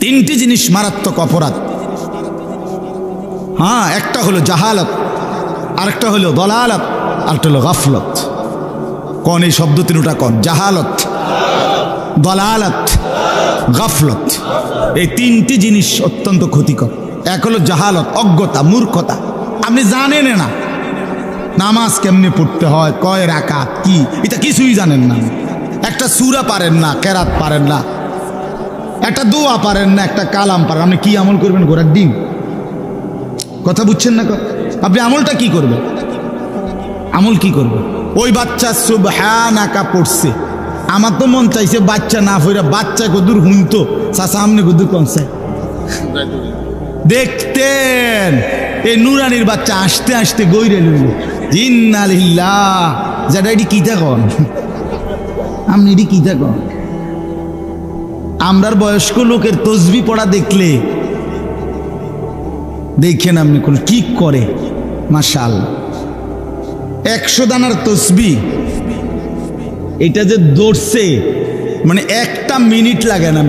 তিনটি জিনিস মারাত্মক অপরাধ। হ্যাঁ একটা হলো জাহালত, আরেকটা হলো দলালত, আরেকটা হলো গাফলত। কন এই শব্দ তিনটা কন? জাহালত, দলালত, গাফলত। এই তিনটি জিনিস অত্যন্ত ক্ষতিকর। এক হলো জাহালত, অজ্ঞতা, মূর্খতা। আপনি জানেন না, নামাজ কেমনে পড়তে হয়, কয় রাকাত, কি? এটা কিছুই জানেন না। একটা সুরা পারেন না, কেরাত পারেন না। একটা দোয়া পারেন না, একটা কালাম পারেন। আপনি কি আমল করবেন? ঘোরার ডিম কথা বুঝছেন না? আপনি আমলটা কি করবেন? আমল কি করবে ওই বাচ্চা সুবহানাকা পড়ছে। আমার তো মন চাইছে বাচ্চা না ফিরে বাচ্চা কদূর হুনতো? চাষা আমনে কদূর কমছে দেখতেন, এই নুরানির বাচ্চা আসতে আসতে গইরে লইল জিন্নালিল্লাহ যেটা এটি কিতা কন আপনি এটি কিতা কন আমরার বয়স্ক লোকের তসবি পড়া দেখলে দেখেন আপনি কোন কি করে মাশাল। একশো দানার তসবি এটা যে দৌড়ছে মানে একটা মিনিট লাগে না।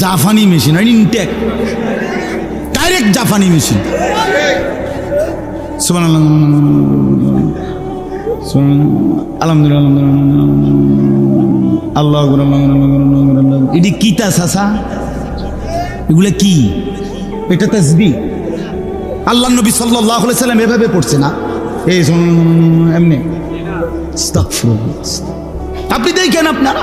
জাফানি মেশিন আর ইনটেক ডাইরেক্ট জাফানি মেশিন। সুবহানাল্লাহ, আলহামদুলিল্লাহ। আল্লাহ। এটি কি তা, সাসা? এগুলো কি? এটা তসবি। আল্লাহ নবী সাল্লাহ সাল্লাম এভাবে পড়ছে না। এই এমনি। আপনি দেখেন আপনারা।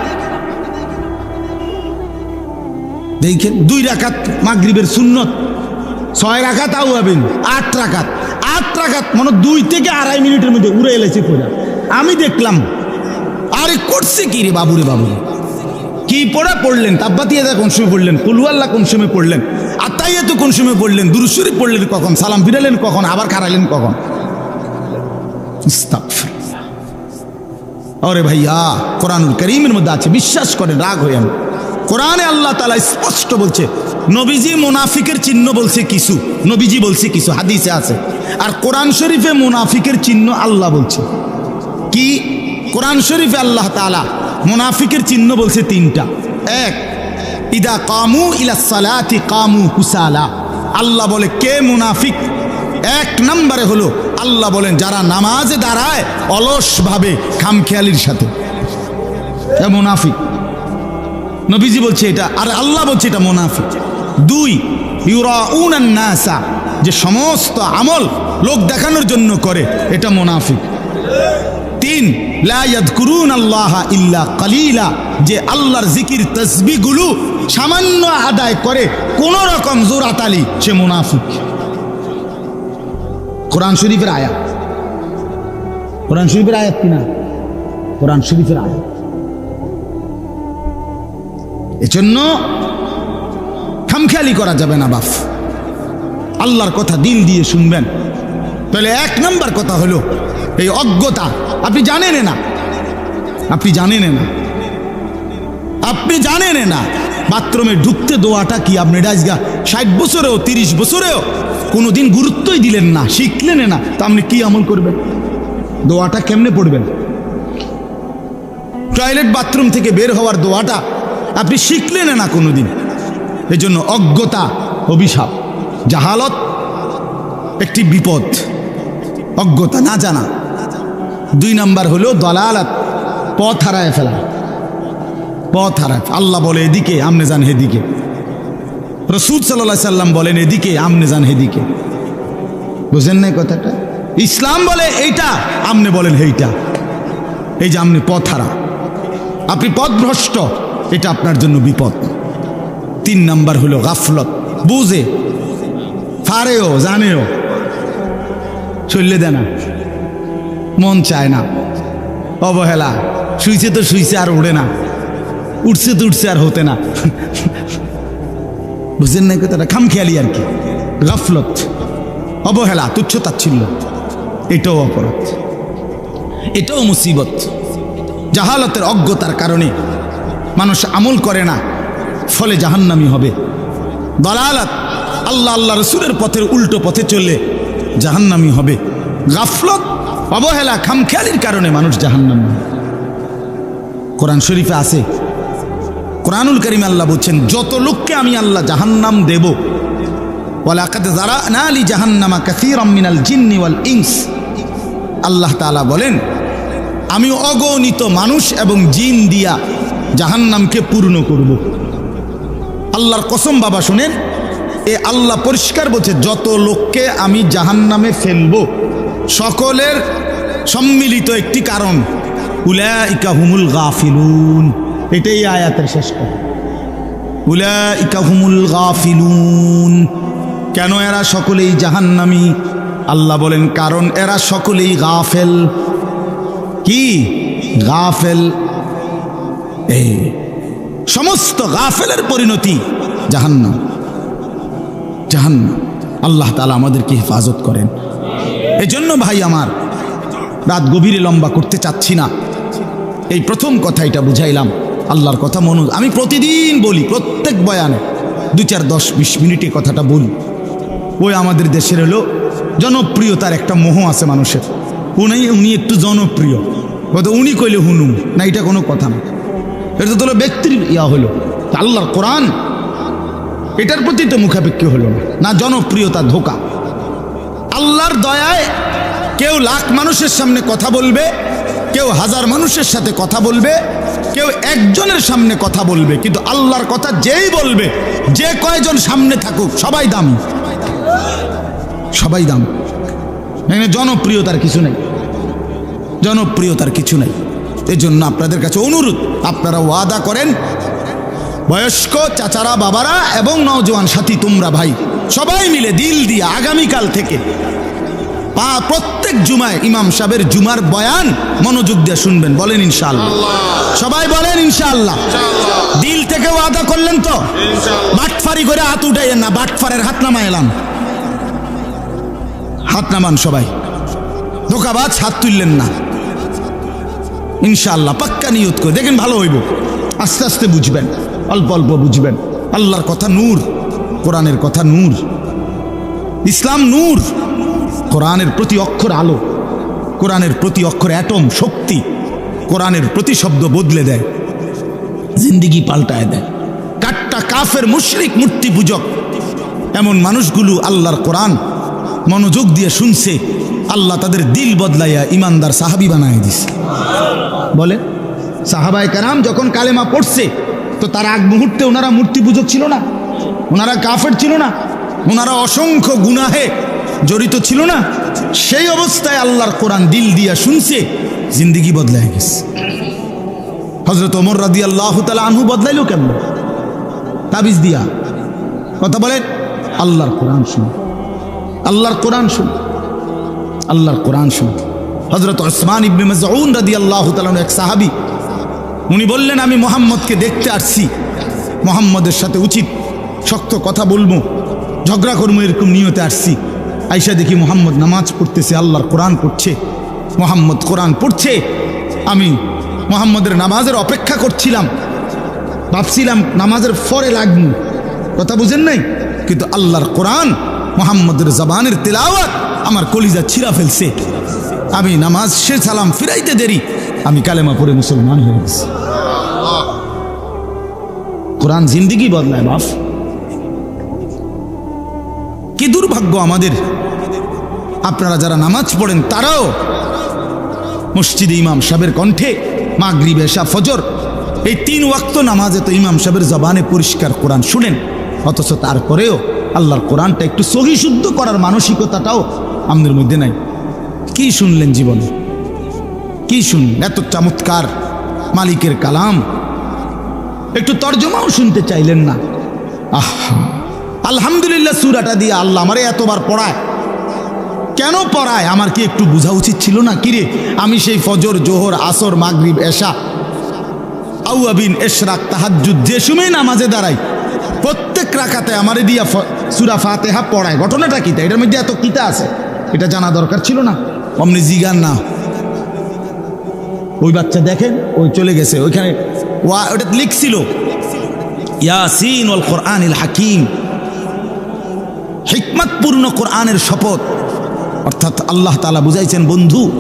দেখেন, দুই রাখাত মাগরিবের সুন্নত। ছয় রাকাত আউ হবেন আট রাকাত। আট রাকাত মানে দুই থেকে আড়াই মিনিটের মধ্যে উড়ে এলেছে পড়া আমি দেখলাম আরে করছে কি রে বাবুরে বাবুরে কি পড়া পড়লেন? তাব্বাতিয়া কোন সময় পড়লেন? কুলু আল্লাহ কোন সময় পড়লেন? আত্মাইয়া তো কোন সময় পড়লেন? দুরুশ্বরী পড়লেন কখন? সালাম ফিরালেন কখন? আবার খারাইলেন কখন। আরে ভাইয়া, কোরআনুল করিমের মধ্যে আছে, বিশ্বাস করেন, রাগ হয়ে আমি কোরআনে আল্লাহ তালা স্পষ্ট বলছে, নবীজি মুনাফিকের চিহ্ন বলছে কিছু, নবীজি বলছে কিছু, হাদিসে আছে। আর কোরআন শরীফে মুনাফিকের চিহ্ন আল্লাহ বলছে। কি? কোরআন শরীফে আল্লাহ তালা মুনাফিকের চিহ্ন বলছে তিনটা। এক, ইদা কামু ইলা সালাতি কামু হুসালা। আল্লাহ বলে, কে মুনাফিক? এক নম্বরে হলো, আল্লাহ বলেন, যারা নামাজে দাঁড়ায় অলসভাবে খামখেয়ালির সাথে। মুনাফিক। নবীজি বলছে এটা, আর আল্লাহ বলছে এটা মুনাফিক। দুই নাসা, যে সমস্ত আমল লোক দেখানোর জন্য করে, এটা মুনাফিক। তিন, লা ইয়াদকুরুন আল্লাহ ইল্লা কালিলা। যে আল্লাহর জিকির তসবিগুলো সামান্য আদায় করে, কোন রকম জোরাতালি সে মুনাফিক। কোরআন শরীফের আয়াত। কোরআন শরীফের আয়াত কিনা কোরআন শরীফের আয়াত। এজন্য খামখেয়ালি করা যাবে না বাফ আল্লাহর কথা দিল দিয়ে শুনবেন। তাহলে এক নাম্বার কথা হলো এই অজ্ঞতা, আপনি জানেন না। আপনি জানেন না। আপনি জানেন না। বাথরুমে ঢুকতে দোয়াটা কি আপনি ডাজগা ষাট বছরেও, তিরিশ বছরেও কোনোদিন গুরুত্বই দিলেন না, শিখলেন না, তা আপনি কি আমল করবেন? দোয়াটা কেমনে পড়বেন? টয়লেট বাথরুম থেকে বের হওয়ার দোয়াটা আপনি শিখলেন না কোনো কোনোদিন। এজন্য অজ্ঞতা, অভিশাপ, জাহালত একটি বিপদ। অজ্ঞতা না জানা। দুই নাম্বার হলো দলালাত, পথ হারায় ফেলা। পথ হারায় আল্লাহ বলে এদিকে, আমনে যান হেদিকে। রসুদ সাল্লাহ সাল্লাম বলেন এদিকে, আমনে যান হেদিকে। বুঝেন না কথাটা? ইসলাম বলে এইটা, আমনে বলেন হেইটা। এই যে আমনে পথ হারা। আপনি পথভ্রষ্ট, এটা আপনার জন্য বিপদ। তিন নাম্বার হলো গাফলত। বুঝে, ফারেও, জানেও। চললে দেয় না মন চায় না। অবহেলা। শুইছে তো শুইছে আর উড়ে না। উঠছে তো উঠছে আর হতে না। বুঝলেন না কথাটা? খামখেয়ালি আর কি। গাফলত। অবহেলা, তুচ্ছ তাচ্ছিল্য। এটাও অপরাধ। এটাও মুসিবত। জাহালতের অজ্ঞতার কারণে মানুষ আমল করে না, ফলে জাহান্নামি হবে। দলালত আল্লাহ আল্লাহ রসুলের পথের উল্টো পথে চললে জাহান্নামি হবে। গাফলত অবহেলা খামখেয়ালির কারণে মানুষ জাহান্নামি। কোরআন শরীফে আছে কোরআনুল করিম আল্লাহ বলছেন, যত লোককে আমি আল্লাহ জাহান্নাম দেব, ওয়ালাকাদ যারানা আলী জাহান্নামা কাসীরাম মিনাল জিন্নি ওয়াল ইনস, আল্লাহ তাআলা বলেন, আমি অগণিত মানুষ এবং জিন দিয়া জাহান্নামকে পূর্ণ করব আল্লাহর কসম বাবা শুনেন, এ আল্লাহ পরিষ্কার বলছে, যত লোককে আমি জাহান্নামে ফেলব, সকলের সম্মিলিত একটি কারণ। উলাইকা হুমুল গাফিলুন। এটাই আয়াতের শেষ কথা। উলাইকা হুমুল গাফিলুন। কেন এরা সকলেই জাহান্নামী? আল্লাহ বলেন, কারণ এরা সকলেই গাফেল। কি? গাফেল। এই সমস্ত গাফেলের পরিণতি জাহান্নাম। জাহান্নাম। আল্লাহ তালা আমাদেরকে হেফাজত করেন। এজন্য ভাই আমার রাত গভীরে লম্বা করতে চাচ্ছি না। এই প্রথম কথা এটা বুঝাইলাম। আল্লাহর কথা মনো আমি প্রতিদিন বলি, প্রত্যেক বয়ানে। দু চার দশ বিশ মিনিটে কথাটা বলি। ওই আমাদের দেশের হলো জনপ্রিয়তার একটা মোহ আছে মানুষের। উনি উনি একটু জনপ্রিয়। কত উনি কইলে হুনুম, না এটা কোনো কথা না। এটা তো ব্যক্তির ইয়া হলো। আল্লাহর কোরআন, এটার প্রতি তো মুখাপেক্ষি হলো না। না জনপ্রিয়তা ধোকা। আল্লাহর দয়ায় কেউ লাখ মানুষের সামনে কথা বলবে, কেউ হাজার মানুষের সাথে কথা বলবে, কেউ একজনের সামনে কথা বলবে, কিন্তু আল্লাহর কথা যেই বলবে, যে কয়জন সামনে থাকুক, সবাই দাম। সবাই দাম। এখানে জনপ্রিয়তার কিছু নেই। জনপ্রিয়তার কিছু নেই। এজন্য আপনাদের কাছে অনুরোধ, আপনারা ওয়াদা করেন, বয়স্ক চাচারা, বাবারা এবং নওজোয়ান সাথী, তোমরা ভাই, সবাই মিলে দিল দিয়ে আগামীকাল থেকে পা প্রত্যেক জুমায় ইমাম সাহেবের জুমার বয়ান মনোযোগ দিয়ে শুনবেন বলেন ইনশাআল্লাহ। সবাই বলেন ইনশাআল্লাহ। দিল থেকে ওয়াদা করলেন তো? বাটফারি করে হাত উঠাইয়েন না বাটফারের হাত নামা এলাম। হাত নামান সবাই। ধোকাবাজ হাত তুললেন না। ইনশাআল্লাহ পাক্কা নিয়ত করে। দেখেন ভালো হইব। আস্তে আস্তে বুঝবেন। অল্প অল্প বুঝবেন। আল্লাহর কথা নূর কোরআনের কথা নূর। ইসলাম নূর। কোরআনের প্রতি অক্ষর আলো, কোরআনের প্রতি অক্ষর অ্যাটম শক্তি, কোরআনের প্রতি শব্দ বদলে দেয়, জিন্দিগি পাল্টায় দেয়। কাট্টা কাফের মুশরিক মূর্তি পূজক, এমন মানুষগুলো আল্লাহর কোরআন মনোযোগ দিয়ে শুনছে, আল্লাহ তাদের দিল বদলাইয়া ইমানদার সাহাবি বানায় দিছে। বলে সাহাবাই কারাম যখন কালেমা পড়ছে, তো তার আগ মুহূর্তে ওনারা মূর্তি পূজক ছিল না, ওনারা কাফের ছিল না, ওনারা অসংখ্য গুনাহে জড়িত ছিল না, সেই অবস্থায় আল্লাহর কোরআন দিল দিয়া শুনছে, জিন্দিগি বদলায় গেছে। হজরত ওমর রাদি আল্লাহ তালা আনহু বদলাইলো কেমন? তাবিজ দিয়া। কথা বলেন, আল্লাহর কোরআন শুন। আল্লাহর কোরআন শুন। আল্লাহর কোরআন শুন। হজরত ওসমান ইবনে মাজউন রাদি আল্লাহ তালান এক সাহাবি, উনি বললেন, আমি মোহাম্মদকে দেখতে আসছি। মোহাম্মদের সাথে উচিত, শক্ত কথা বলব, ঝগড়া করব, এরকম নিয়তে আসছি। আইসা দেখি মোহাম্মদ নামাজ পড়তেছে, আল্লাহর কোরআন পড়ছে, মোহাম্মদ কোরআন পড়ছে। আমি মোহাম্মদের নামাজের অপেক্ষা করছিলাম, ভাবছিলাম নামাজের ফরে লাগবো। কথা বুঝেন নাই? কিন্তু আল্লাহর কোরআন, মোহাম্মদের জবানের তেলাওয়াত আমার কলিজা ছিঁড়া ফেলছে। আমি নামাজ সে সালাম ফিরাইতে দেরি, আমি কালেমা পড়ে মুসলমান হয়ে গেছি। কোরআন জিন্দিগি বদলায় বাপ কি দুর্ভাগ্য আমাদের। আপনারা যারা নামাজ পড়েন, তারাও মসজিদে ইমাম সাহেবের কণ্ঠে মাগরিব, এশা, ফজর এই তিন ওয়াক্ত নামাজে তো ইমাম সাহেবের জবানে পরিষ্কার কোরআন শুনেন। অথচ তারপরেও আল্লাহর কোরআনটা একটু সহি শুদ্ধ করার মানসিকতাটাও আমাদের মধ্যে নাই। কি শুনলেন জীবনে? কি শুনলেন? এত চমৎকার মালিকের কালাম। একটু তর্জমাও শুনতে চাইলেন না। আহা। আলহামদুলিল্লাহ সুরাটা দিয়ে আল্লাহ আমারে এতবার পড়ায়। কেন পড়ায়? আমার কি একটু বোঝা উচিত ছিল না? কিরে আমি সেই ফজর, জোহর, আসর, মাগরিব, এশা, আউয়াবিন, এশরাক, তাহাজ্জুদ, যে সময় নামাজে দাঁড়াই, প্রত্যেক রাখাতে আমারে দিয়া সুরা ফাতেহা পড়ায়। ঘটনাটা কিতা এটার মধ্যে এত কিতা আছে? এটা জানা দরকার ছিল না? অমনি জিগান না। ওই বাচ্চা দেখেন, ওই চলে গেছে। ওইখানে ওয়া ওটা লিখছিল, ইয়াসিন ওয়াল কোরআনিল হাকিম। হিকমতপূর্ণ কোরআনের শপথ। অর্থাৎ আল্লাহ তালা বুঝাইছেন, বন্ধু,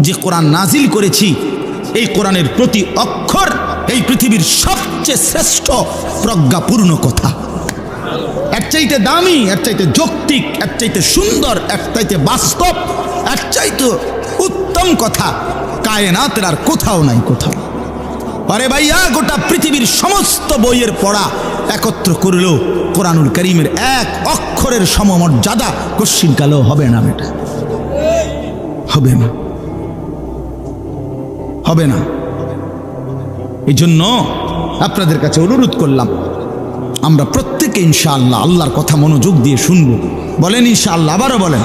যে কোরআন নাজিল করেছি, এই কোরআনের প্রতি অক্ষর এই পৃথিবীর সবচেয়ে শ্রেষ্ঠ প্রজ্ঞাপূর্ণ কথা। এক চাইতে দামি এক চাইতে যৌক্তিক এক চাইতে সুন্দর এক চাইতে বাস্তব এক চাইতে উত্তম কথা কায়নাতের আর কোথাও নাই কোথাও। আরে ভাইয়া, গোটা পৃথিবীর সমস্ত বইয়ের পড়া একত্র করলেও কোরআনুল করিমের এক অক্ষরের সমমর্যাদা। কশ্চিনকালেও হবে না বেটা? হবে না। হবে না। এই জন্য আপনাদের কাছে অনুরোধ করলাম, আমরা প্রত্যেকে ইনশাআল্লাহ আল্লাহর কথা মনোযোগ দিয়ে শুনব। বলেন ইনশাআল্লাহ, আবারও বলেন।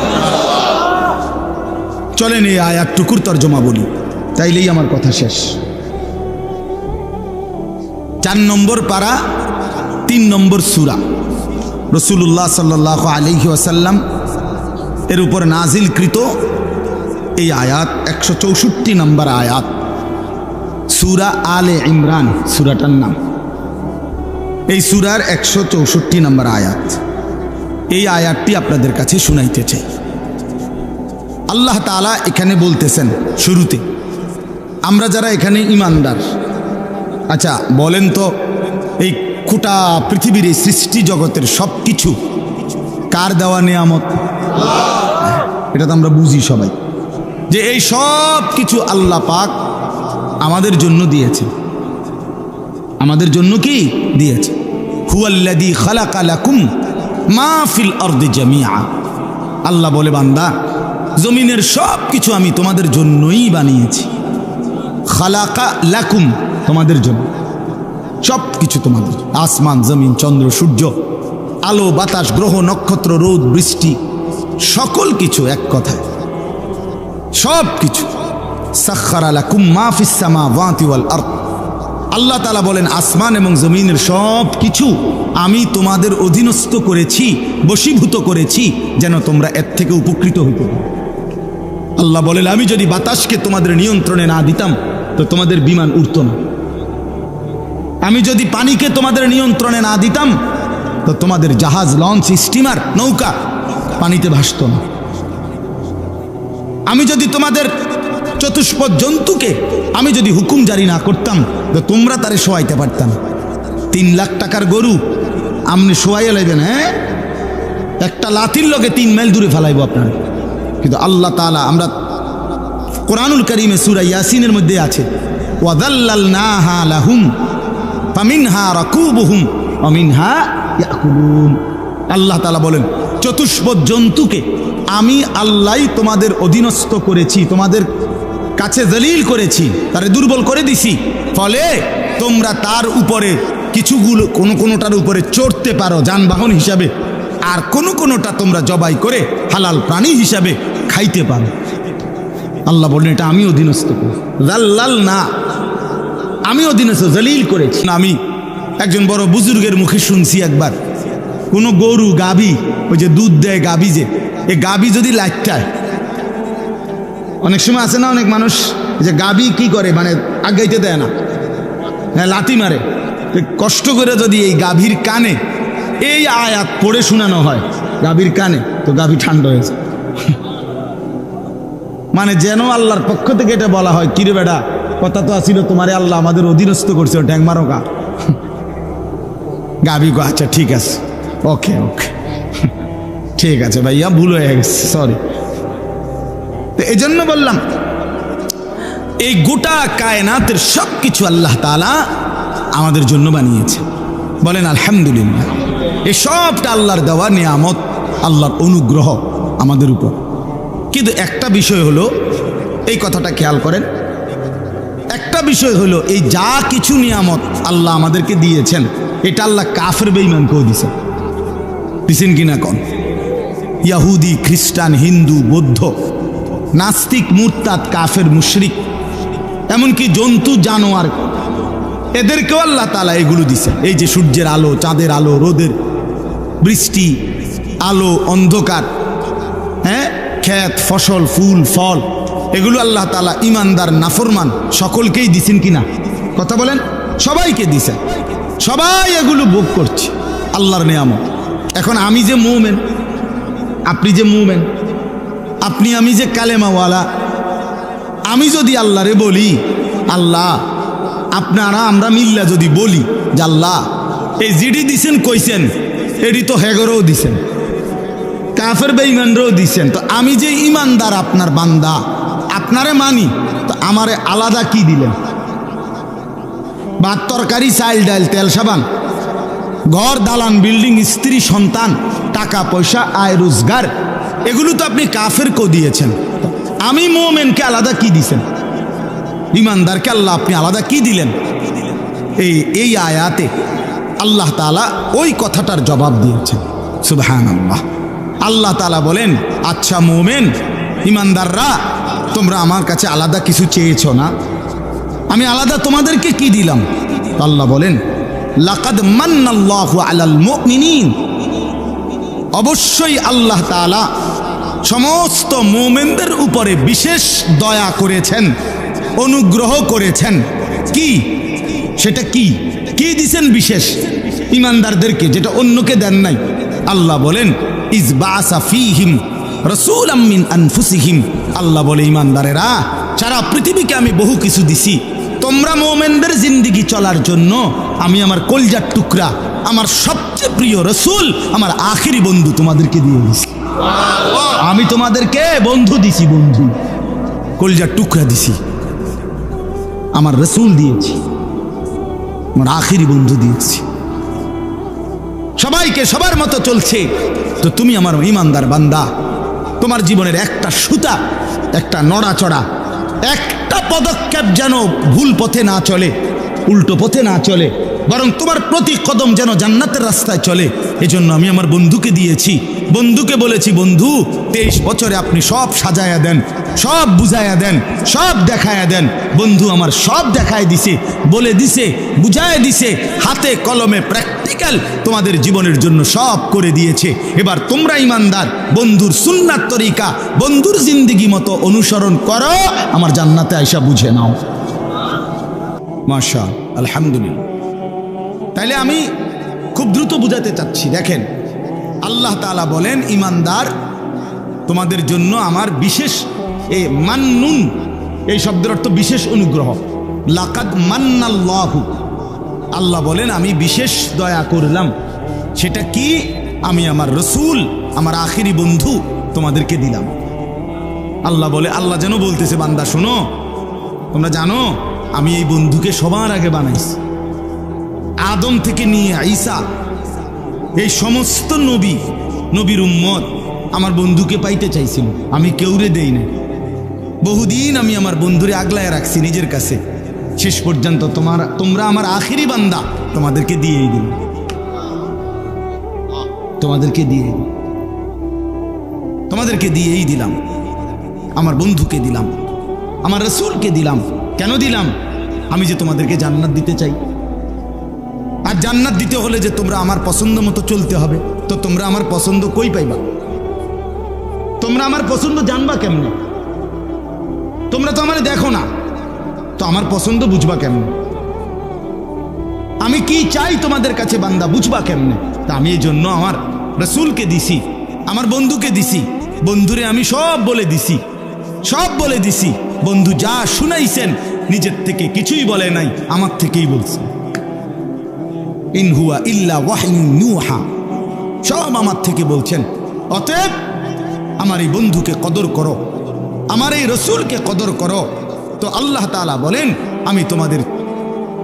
চলেন এই আয়াত টুকুর তর্জমা বলি, তাইলেই আমার কথা শেষ। চার নম্বর পারা, তিন নম্বর সুরা। রসুল্লাহ সাল্লাহ আলহি আসাল্লাম এর উপর নাজিলকৃত এই আয়াত, একশো চৌষট্টি নম্বর আয়াত। সুরা আলে ইমরান, সুরাটার নাম। এই সুরার একশো চৌষট্টি নম্বর আয়াত। এই আয়াতটি আপনাদের কাছে শুনাইতে চাই। আল্লাহ তালা এখানে বলতেছেন শুরুতে, আমরা যারা এখানে ইমানদার আচ্ছা বলেন তো, এই গোটা পৃথিবীর এই সৃষ্টি জগতের সব কিছু কার দেওয়া নিয়ামত? এটা তো আমরা বুঝি সবাই, যে এই সব কিছু আল্লাহ পাক আমাদের জন্য দিয়েছে আমাদের জন্য কি? দিয়েছে হুয়াল্লাদি খালাকা লাকুম মা ফিল আরদি জামিআ। আল্লাহ বলে, বান্দা, জমিনের সব কিছু আমি তোমাদের জন্যই বানিয়েছি। খালাকা লাকুম তোমাদের জন্য। সব কিছু তোমাদের। আসমান, জমিন, চন্দ্র, সূর্য, আলো, বাতাস, গ্রহ, নক্ষত্র, রোদ, বৃষ্টি, সকল কিছু এক কথায়। সব কিছু আল্লাহ তালা বলেন, আসমান এবং জমিনের সব কিছু আমি তোমাদের অধীনস্থ করেছি, বশীভূত করেছি, যেন তোমরা এর থেকে উপকৃত হইতে আল্লাহ বলেন, আমি যদি বাতাসকে তোমাদের নিয়ন্ত্রণে না দিতাম তো তোমাদের বিমান উঠত না। আমি যদি পানিকে তোমাদের নিয়ন্ত্রণে না দিতাম, তো তোমাদের জাহাজ, লঞ্চ, স্টিমার, নৌকা পানিতে ভাসত না। আমি যদি তোমাদের চতুষ্পদ জন্তুকে আমি যদি হুকুম জারি না করতাম, তো তোমরা তারে শোয়াইতে পারতাম। তিন লাখ টাকার গরু আপনি শোয়াইয়া লাইবেন হ্যাঁ? একটা লাতির লোকে তিন মাইল দূরে ফেলাইব আপনার। কিন্তু আল্লাহ তালা আমরা কোরআনুল করিমে সুরা ইয়াসিনের মধ্যে আছে হা লাহুম রাকুবুহুম আল্লাহ তালা বলেন চতুষ্প জন্তুকে আমি আল্লাহ তোমাদের অধীনস্থ করেছি, তোমাদের কাছে দলিল করেছি, তারে দুর্বল করে দিছি। ফলে তোমরা তার উপরে কিছুগুলো, কোনো কোনোটার উপরে চড়তে পারো যানবাহন হিসাবে, আর কোনো কোনোটা তোমরা জবাই করে হালাল প্রাণী হিসাবে খাইতে পারো। আল্লাহ বলেন এটা আমি অধীনস্থ করি। লাল না আমি অধীনস্থ জলিল করেছি। আমি একজন বড় বুজুর্গের মুখে শুনছি একবার। কোনো গরু গাভী ওই যে দুধ দেয় গাভী যে এই গাভী যদি লাইটায় অনেক সময় আছে না, অনেক মানুষ যে গাভী কি করে মানে আগাইতে দেয় না। হ্যাঁ লাথি মারে। কষ্ট করে যদি এই গাভীর কানে এই আয়াত পড়ে শোনানো হয়, গাভীর কানে, তো গাভী ঠান্ডা হয়েছে মানে যেন আল্লাহর পক্ষ থেকে এটা বলা হয়, কিরে বেটা, কথা তো আসিল তোমারে আল্লাহ আমাদের অধীনস্থ করছে ট্যাং মারো গা। গাভী গো আচ্ছা ঠিক আছে। ওকে ওকে। ঠিক আছে ভাইয়া, ভুল হয়ে গেছে সরি তো এই জন্য বললাম, এই গোটা কায়নাতের সব কিছু আল্লাহ তালা আমাদের জন্য বানিয়েছে। বলেন, আলহামদুলিল্লাহ। এই সবটা আল্লাহর দেওয়া নিয়ামত, আল্লাহর অনুগ্রহ আমাদের উপর। কিন্তু একটা বিষয় হলো, এই কথাটা খেয়াল করেন। একটা বিষয় হলো, এই যা কিছু নিয়ামত আল্লাহ আমাদেরকে দিয়েছেন, এটা আল্লাহ কাফের বেইমানকেও দিছেন দিছেন কিনা কন? ইয়াহুদি, খ্রিস্টান, হিন্দু, বৌদ্ধ, নাস্তিক, মুরতাদ, কাফের, মুশরিক, এমনকি জন্তু, জানোয়ার, এদেরকেও আল্লাহ তালা এগুলো দিছে এই যে সূর্যের আলো, চাঁদের আলো, রোদের বৃষ্টি, আলো, অন্ধকার ক্ষেত, ফসল, ফুল, ফল, এগুলো আল্লাহ তালা ইমানদার নাফরমান সকলকেই দিছেন কিনা? কথা বলেন? সবাইকে দিছেন সবাই এগুলো ভোগ করছে, আল্লাহর নিয়ামত। এখন আমি যে মুমেন, আপনি যে মুমেন, আপনি আমি যে কালেমাওয়ালা, আমি যদি আল্লাহরে বলি, আল্লাহ, আপনারা, আমরা মিল্লা যদি বলি যে আল্লাহ, এই জিডি দিছেন, কইছেন, এডি তো হেগরও দিছেন। কাফের বেঈমানরাও দিছেন। তো আমি যে ইমানদার আপনার বান্দা, আপনারে মানি, তো আমারে আলাদা কি দিলেন? ভাত, তরকারি, চাইল, ডাইল, তেল, সাবান। ঘর, দালান, বিল্ডিং, স্ত্রী, সন্তান, টাকা, পয়সা, আয়, রোজগার, এগুলো তো আপনি কাফের কো দিয়েছেন। আমি মোমেনকে আলাদা কি দিছেন? ইমানদারকে আল্লাহ আপনি আলাদা কি দিলেন? এই এই আয়াতে আল্লাহ তালা ওই কথাটার জবাব দিয়েছেন। সুবহান আল্লাহ আল্লাহ তালা বলেন আচ্ছা মোমেন ইমানদাররা তোমরা আমার কাছে আলাদা কিছু চেয়েছ না? আমি আলাদা তোমাদেরকে কি দিলাম? আল্লাহ বলেন, লাকাদ অবশ্যই আল্লাহ তাআলা সমস্ত মোমেনদের উপরে বিশেষ দয়া করেছেন, অনুগ্রহ করেছেন। কি? সেটা কি? কি দিছেন বিশেষ? ইমানদারদেরকে যেটা অন্যকে দেন নাই। আল্লাহ বলেন ইজবাসা ফিহিম রসুল আমিন আনফুসিহিম। আল্লাহ বলে, ইমানদারেরা সারা পৃথিবীকে আমি বহু কিছু দিছি, তোমরা মোমেনদের জিন্দিগি চলার জন্য আমি আমার কলজার টুকরা, আমার সবচেয়ে প্রিয় রসুল, আমার আখিরি বন্ধু তোমাদেরকে দিয়ে দিছি। আমি তোমাদেরকে বন্ধু দিছি, বন্ধু। কলজার টুকরা দিছি। আমার রসুল দিয়েছি, আমার আখিরি বন্ধু দিয়েছি। সবাইকে সবার মতো চলছে। তো তুমি আমার ইমানদার বান্দা। তোমার জীবনের একটা সুতা, একটা নড়াচড়া, একটা পদক্ষেপ যেন ভুল পথে না চলে, উল্টো পথে না চলে, বরং তোমার প্রতি কদম যেন জান্নাতের রাস্তায় চলে। এজন্য আমি আমার বন্ধুকে দিয়েছি। বন্ধুকে বলেছি, বন্ধু, তেইশ বছরে আপনি সব সাজায়া দেন, সব বুঝায়া দেন, সব দেখায়া দেন। বন্ধু আমার সব দেখায় দিছে, বলে দিছে, বুঝায় দিছে, হাতে কলমে প্র্যাকটিক্যাল তোমাদের জীবনের জন্য সব করে দিয়েছে। এবার তোমরা ইমানদার, বন্ধুর সুন্নাত তরিকা, বন্ধুর জিন্দিগি মতো অনুসরণ করো। আমার জান্নাতে আইসা বুঝে নাও। মাশা, আলহামদুলিল্লাহ। তাইলে আমি খুব দ্রুত বুঝাতে চাচ্ছি, দেখেন। আল্লাহ তাআলা বলেন, ইমানদার, তোমাদের জন্য আমার বিশেষ এই মান্নুন, এই শব্দের অর্থ বিশেষ অনুগ্রহ। লাকাদ মান্নাল্লাহু। আল্লাহ বলেন, আমি বিশেষ দয়া করলাম। সেটা কি? আমি আমার রসুল, আমার আখিরি বন্ধু তোমাদেরকে দিলাম। আল্লাহ বলে, আল্লাহ যেন বলতেছে, বান্দা, শোনো। তোমরা জানো, আমি এই বন্ধুকে সবার আগে বানাইছি। আদম থেকে নিয়ে আইসা এই সমস্ত নবী, নবীর উম্মত আমার বন্ধুকে পাইতে চাইছিল। আমি কেউরে দেই না বহুদিন আমি আমার বন্ধুরে আগলায় রাখছি নিজের কাছে। শেষ পর্যন্ত তোমার, তোমরা আমার আখিরি বান্দা। তোমাদেরকে দিয়েই দিল তোমাদেরকে দিয়ে তোমাদেরকে দিয়েই দিলাম। আমার বন্ধুকে দিলাম। আমার রসুলকে দিলাম। কেন দিলাম? আমি যে তোমাদেরকে জান্নাত দিতে চাই। আর জান্নাত দিতে হলে যে তোমরা আমার পছন্দ মতো চলতে হবে। তো তোমরা আমার পছন্দ কই পাইবা? তোমরা আমার পছন্দ জানবা কেমনে? তোমরা তো আমার দেখো না। তো আমার পছন্দ বুঝবা কেমনে? আমি কি চাই তোমাদের কাছে বান্দা, বুঝবা কেমনে? তা আমি এই জন্য আমার রসুলকে দিছি, আমার বন্ধুকে দিছি, বন্ধুরে আমি সব বলে দিছি, সব বলে দিছি। বন্ধু যা শুনাইছেন, নিজের থেকে কিছুই বলে নাই, আমার থেকেই বলছে। ইনহুয়া ইল্লা ওয়াহিন নুহা, সব আমার থেকে বলছেন, অতএব আমার এই বন্ধুকে কদর করো, আমার এই রসুলকে কদর করো। তো আল্লাহ তালা বলেন, আমি তোমাদের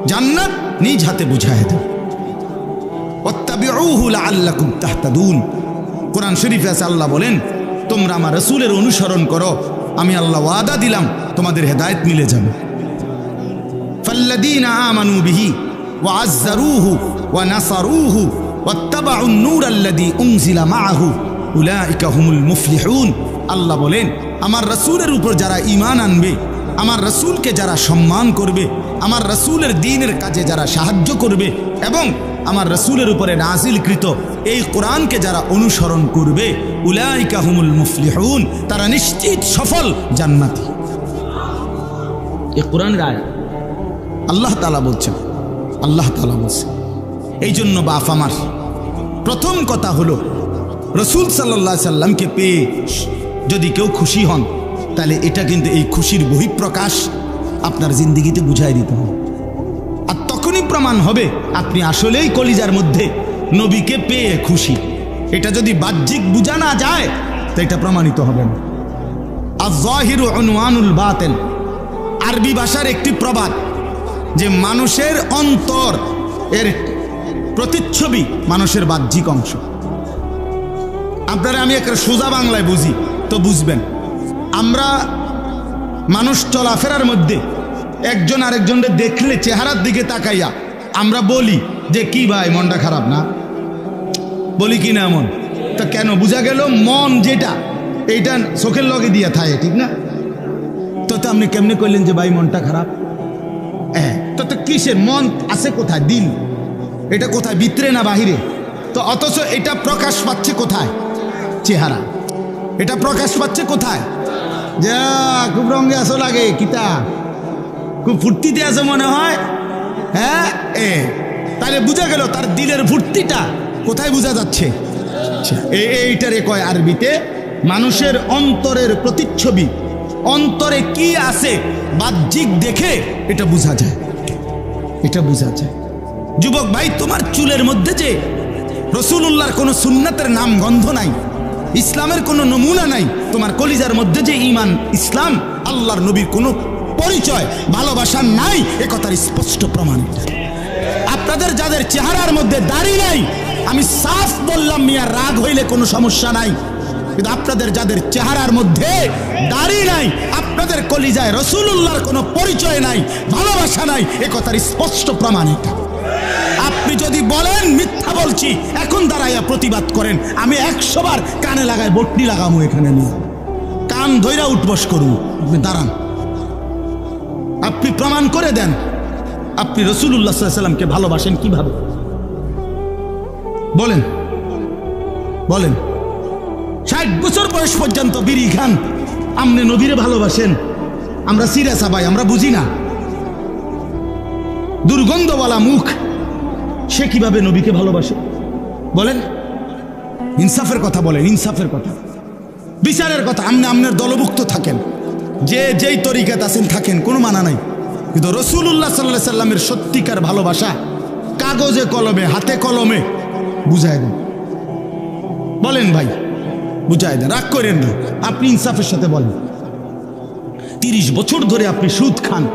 জান্নাত নিজ হাতে বুঝাই দেব। কোরআন শরীফ আছে, আল্লাহ বলেন, তোমরা আমার রসুলের অনুসরণ করো, আমি আল্লাহ ওয়াদা দিলাম, তোমাদের হেদায়ত মিলে যাবে। ওয়া আল্লাহ বলেন, আমার রসুলের উপর যারা ইমান আনবে আমার রসুলকে যারা সম্মান করবে আমার রসুলের দিনের কাজে যারা সাহায্য করবে এবং আমার রসুলের উপরে নাজিলকৃত এই কোরআনকে যারা অনুসরণ করবে উলাইকা হুমুল মুফলিহুন তারা নিশ্চিত সফল জান্নাতি। এই কোরআন রায়। আল্লাহ তালা বলছেন আল্লাহ তালা বলছে এই জন্য বাপ আমার প্রথম কথা হলো রসুল সাল্লাহ সাল্লামকে পেয়ে যদি কেউ খুশি হন তাহলে এটা কিন্তু এই খুশির বহিঃপ্রকাশ আপনার জিন্দিগিতে বুঝাই দিতে হবে। আর তখনই প্রমাণ হবে আপনি আসলেই কলিজার মধ্যে নবীকে পেয়ে খুশি। এটা যদি বাহ্যিক বোঝা না যায়, তো এটা প্রমাণিত হবে না। আর জাহিরু অনুয়ানুল বাতেন আরবি ভাষার একটি প্রবাদ যে মানুষের অন্তর, এর প্রতিচ্ছবি মানুষের বাহ্যিক অংশ। আপনারা আমি একটা সোজা বাংলায় বুঝি, তো বুঝবেন। আমরা মানুষ চলাফেরার মধ্যে একজন আরেকজনকে দেখলে চেহারার দিকে তাকাইয়া আমরা বলি যে, কি ভাই, মনটা খারাপ না? বলি, কি না এমন তা কেন? বোঝা গেল মন যেটা, এইটা চোখের লগে দিয়া থাকে, ঠিক না? তো আপনি কেমনে করলেন যে, ভাই, মনটা খারাপ? হ্যাঁ তো তো কিসের? মন আছে কোথায়? দিল। এটা কোথায়? ভিতরে না বাহিরে? তো অথচ এটা প্রকাশ পাচ্ছে কোথায়? চেহারা। এটা প্রকাশ পাচ্ছে কোথায়? যা, খুব রঙে আসো লাগে, কিতা? খুব ফুর্তিতে আছে মনে হয়? হ্যাঁ? এ তাহলে বোঝা গেল তার দিলের ফুর্তিটা কোথায় বোঝা যাচ্ছে? এ- এইটারে কয় আরবিতে, মানুষের অন্তরের প্রতিচ্ছবি, অন্তরে কি আছে, বাহ্যিক দেখে এটা বোঝা যায়। এটা বোঝা যায়। যুবক ভাই, তোমার চুলের মধ্যে যে রসুল্লাহর কোনো সুন্নাতের নাম গন্ধ নাই? ইসলামের কোনো নমুনা নাই। তোমার কলিজার মধ্যে যে ইমান ইসলাম, আল্লাহর নবীর কোনো পরিচয়, ভালোবাসা নাই, এ কথার স্পষ্ট প্রমাণ। আপনাদের যাদের চেহারার মধ্যে দাড়ি নাই, আমি সাফ বললাম, মিয়া, রাগ হইলে কোনো সমস্যা নাই। কিন্তু আপনাদের যাদের চেহারার মধ্যে দাড়ি নাই, আপনাদের কলিজায় রসুল্লাহর কোনো পরিচয় নাই, ভালোবাসা নাই, এ কথার স্পষ্ট প্রমাণ এটা। আপনি যদি বলেন মিথ্যা বলছি, এখন দাঁড়াইয়া প্রতিবাদ করেন। আমি একশো বার কানে লাগায় বটনি লাগামো এখানে নিয়ে কান ধৈরা উঠবস করুন। আপনি দাঁড়ান। আপনি প্রমাণ করে দেন। আপনি রসুল্লাহ সাল্লামকে ভালোবাসেন কীভাবে? বলেন। বলেন। ষাট বছর বয়স পর্যন্ত বিড়ি খান। আমনে নবীরে ভালোবাসেন। আমরা সিরিয়াস ভাই আমরা বুঝি না। দুর্গন্ধওয়ালা মুখ। সে কীভাবে নবীকে ভালোবাসে? বলেন। ইনসাফের কথা বলেন, ইনসাফের কথা। বিচারের কথা, আমনে আমনের দলভুক্ত থাকেন। যে যেই তরিকাত আছেন থাকেন, কোনো মানা নাই। কিন্তু রসুল্লাহ সাল্লাহ সাল্লামের সত্যিকার ভালোবাসা কাগজে কলমে, হাতে কলমে, বুঝায় দেন। বলেন ভাই, বুঝায় দেন, রাগ করেন না। আপনি ইনসাফের সাথে বলেন। তিরিশ বছর ধরে আপনি সুদ খান।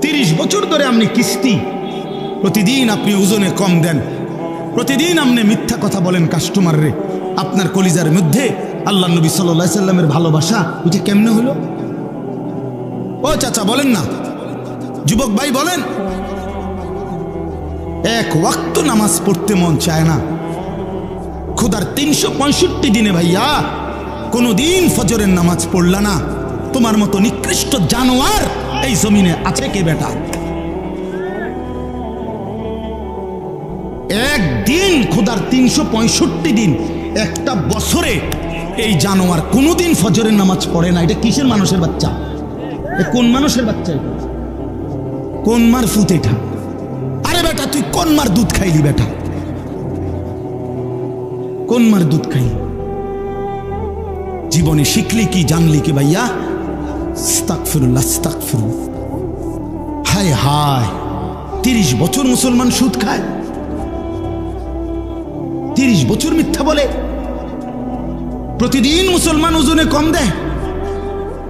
তিরিশ বছর ধরে আপনি কিস্তি প্রতিদিন আপনি ওজনে কম দেন। প্রতিদিন আপনি মিথ্যা কথা বলেন কাস্টমাররে। আপনার কলিজার মধ্যে আল্লাহ নবী সাল্লাহ সাল্লামের ভালোবাসা ওইটা কেমনে হলো? ও চাচা, বলেন না। যুবক ভাই, বলেন। এক ওয়াক্ত নামাজ পড়তে মন চায় না। খুদার তিনশো পঁয়ষট্টি দিনে ভাইয়া কোনো দিন ফজরের নামাজ পড়লা না। তোমার মতো নিকৃষ্ট জানোয়ার এই জমিনে আছে কে বেটা? একদিন খুদার তিনশো দিন, একটা বছরে এই জানোয়ার কোনোদিন ফজরের নামাজ পড়ে না। এটা কিসের মানুষের বাচ্চা? কোন মানুষের বাচ্চা এটা? কোন মার ফুত এটা? আরে বেটা, তুই কোন মার দুধ খাইলি বেটা? কোন মার দুধ খাইলি? জীবনে শিখলি কি, জানলি কি ভাইয়া? হায় হায়, তিরিশ বছর মুসলমান সুদ খায়। তিরিশ বছর মিথ্যা বলে। প্রতিদিন মুসলমান ওজনে কম দেয়।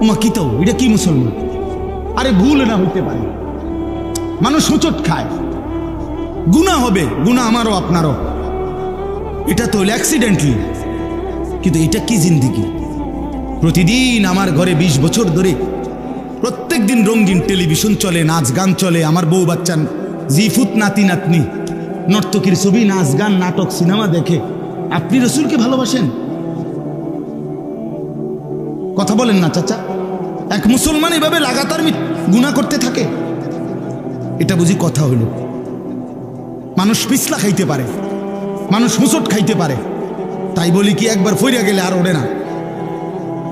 ওমা, কি তো, এটা কি মুসলমান? আরে ভুল না হইতে পারে। মানুষ হুঁচট খায়। গুণা হবে, গুণা আমারও, আপনারও। এটা তো অ্যাক্সিডেন্টলি কিন্তু এটা কি জিন্দিগি? প্রতিদিন আমার ঘরে ২০ বছর ধরে প্রত্যেক দিন রঙিন টেলিভিশন চলে, নাচ গান চলে, আমার বউ বাচ্চা জিফুত নাতি নাতনি। নর্তকীর ছবি, নাচ, গান, নাটক, সিনেমা দেখে। আপনি রসুলকে ভালোবাসেন? কথা বলেন না, চাচা। এক মুসলমান এভাবে লাগাতার গুণা করতে থাকে? এটা বুঝি কথা হইল মানুষ পিছলা খাইতে পারে। মানুষ হুঁচট খাইতে পারে। তাই বলি কি, একবার ফইরা গেলে আর ওঠে না।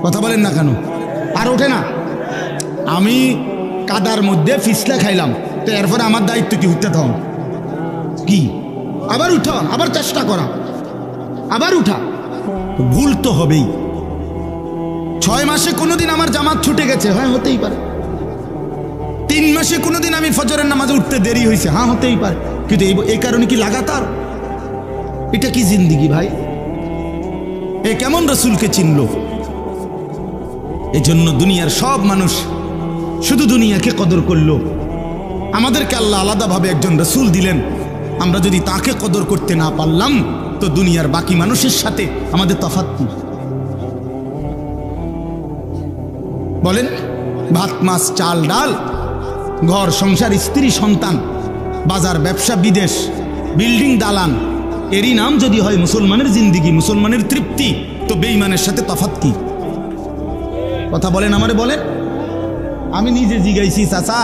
কথা বলেন না কেন? আর ওঠে না। আমি কাদার মধ্যে ফিসলা খাইলাম। তো এরপরে আমার দায়িত্ব কি, উঠতে থাম কি আবার উঠা, আবার চেষ্টা করা। আবার উঠা। ভুল তো হবেই। ছয় মাসে কোনোদিন আমার জামাত ছুটে গেছে। হ্যাঁ হতেই পারে। তিন মাসে কোনোদিন আমি ফজরের নামাজে উঠতে দেরি হয়েছে হ্যাঁ হতেই পারে। কিন্তু এই কারণে কি লাগাতার? এটা কি জিন্দিগি ভাই? এ কেমন রসুলকে চিনল? এজন্য দুনিয়ার সব মানুষ শুধু দুনিয়াকে কদর করল। আমাদেরকে আল্লাহ আলাদাভাবে একজন রসুল দিলেন। আমরা যদি তাকে কদর করতে না পারলাম, তো দুনিয়ার বাকি মানুষের সাথে আমাদের তফাৎ কি? বলেন, ভাত, মাছ, চাল, ডাল, ঘর, সংসার, স্ত্রী, সন্তান, বাজার, ব্যবসা, বিদেশ, বিল্ডিং, দালান, এরই নাম যদি হয় মুসলমানের জিন্দিগি, মুসলমানের তৃপ্তি, তো বেইমানের সাথে তফাৎ কি? কথা বলেন আমারে বলেন। আমি নিজে জিগাইছি, চাচা।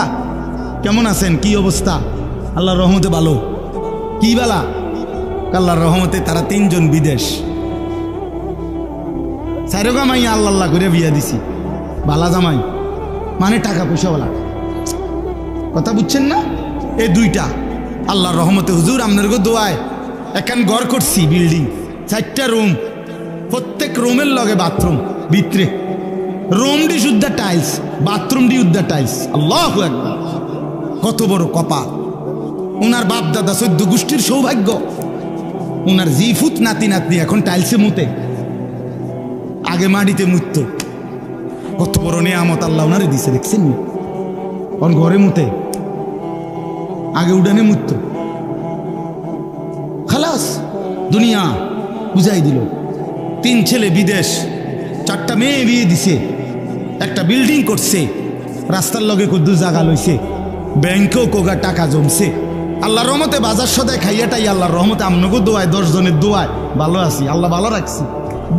কেমন আছেন? কি অবস্থা? আল্লাহর রহমতে ভালো। কি বেলা? আল্লাহর রহমতে তারা তিনজন বিদেশ। সাইরো জামাই আল্লাহ আল্লাহ করে বিয়া দিছি। বালা জামাই মানে টাকা পয়সা পয়সাওয়ালা কথা বুঝছেন না? এ দুইটা। আল্লাহর রহমতে হুজুর আপনার গো দোয়ায় এখান ঘর করছি বিল্ডিং, চারটা রুম, প্রত্যেক রুমের লগে বাথরুম, ভিতরে। রুম ডি শুদ্ধ টাইলস বাথরুম ডি উদ্দা টাইলস। আল্লাহ একবার কত বড় কপা ওনার বাপ দাদা চোদ্দ গোষ্ঠীর সৌভাগ্য। ওনার জিফুত নাতি নাতনি এখন টাইলসে মুতে। আগে মাটিতে মুতত। কত বড় নিয়ামত আল্লাহ ওনারে দিছে, দেখছেন ওর ঘরে মুতে। আগে উডানে মুতত। খালাস, দুনিয়া বুঝাই দিল। তিন ছেলে বিদেশ, চারটা মেয়ে বিয়ে দিছে। একটা বিল্ডিং করছে, রাস্তার লগে কুদ্দু জাগা লইছে। ব্যাংকেও কোগা টাকা জমছে। আল্লাহর রহমতে বাজার সদায় খাইয়াটাই আল্লাহর রহমতে আমনগো দোয়ায় দশ জনের দোয়ায়। ভালো আছি, আল্লাহ ভালো রাখছি।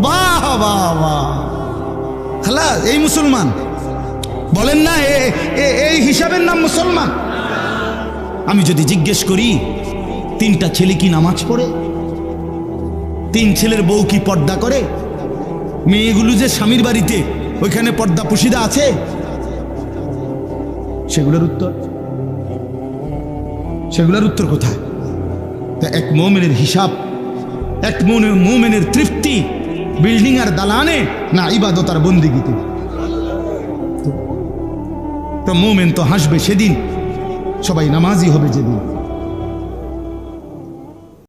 বাহ বাহ বাহ। খালা, এই মুসলমান, বলেন না এই হিসাবের নাম মুসলমান? আমি যদি জিজ্ঞেস করি, তিনটা ছেলে কি নামাজ পড়ে? তিন ছেলের বউ কি পর্দা করে? মেয়েগুলো যে স্বামীর বাড়িতে, ওইখানে পর্দা পুশিদা আছে? সেগুলোর উত্তর। সেগুলোর উত্তর কোথায়? তা এক মোমেনের হিসাব, এক মনের মোমেনের তৃপ্তি, বিল্ডিং আর দালানে না ইবাদত আর বন্দিগিতে? তো মোমেন তো হাসবে সেদিন, সবাই নামাজি হবে যেদিন।